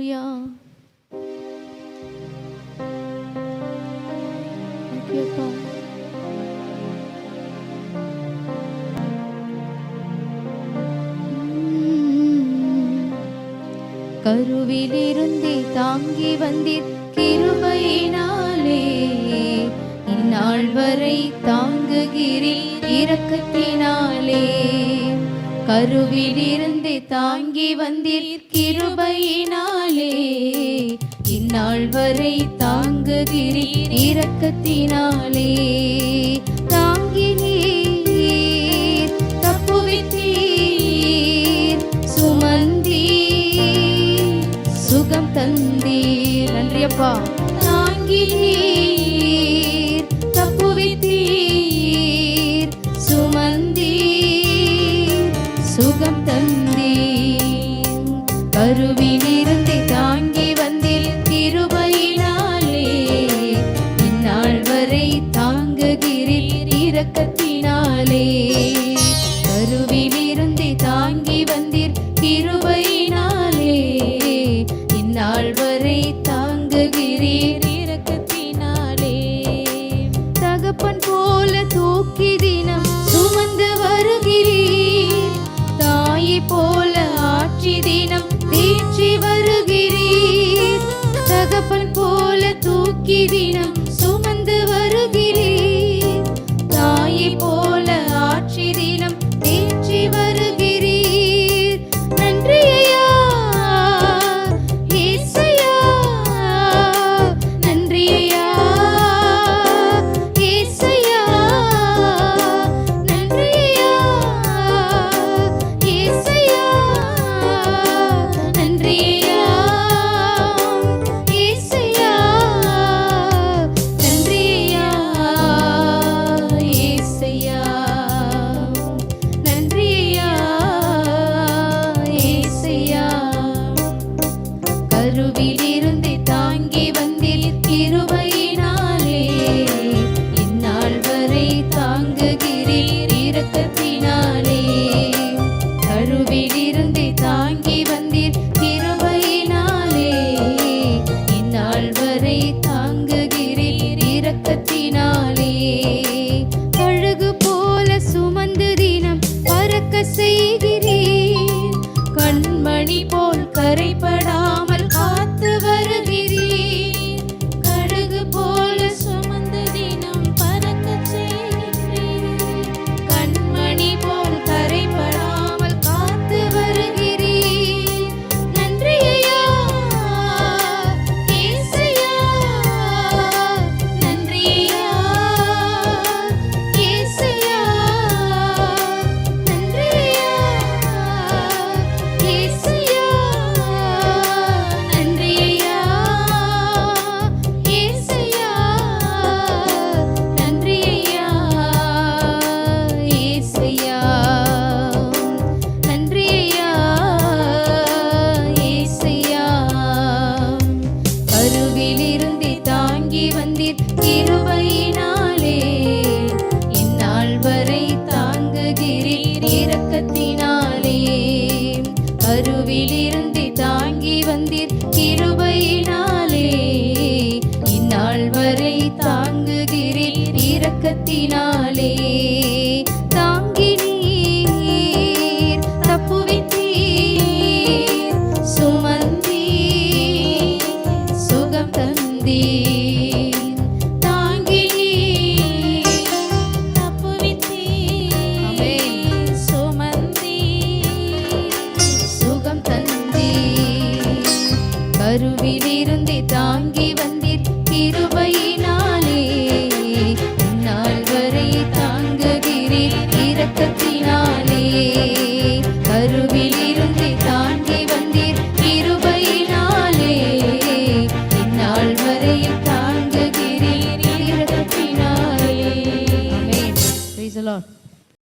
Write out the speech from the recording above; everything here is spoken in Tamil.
ஹalleluya கருவிலிருந்தே தாங்கி வந்தீர் கிருபையினாலே இந்நாள் வரை தாங்குகிறீர் இரக்கத்தினாலே கருவிலிருந்து தாங்கி வந்தீர் கிருபையினாலே. இந்நாள் வரை தாங்குகிறீர் இரக்கத்தினாலே. தாங்கினீர் தப்புவித்தீர் சுமந்தீர் சுகம் தந்தீர். நன்றியப்பா. தாங்கினீர் போல ஆட்சி தினம் தீற்றி வருகிறீர். தகப்பன் போல தூக்கி தினம் செய்ய கருவிலிருந்து தாங்கி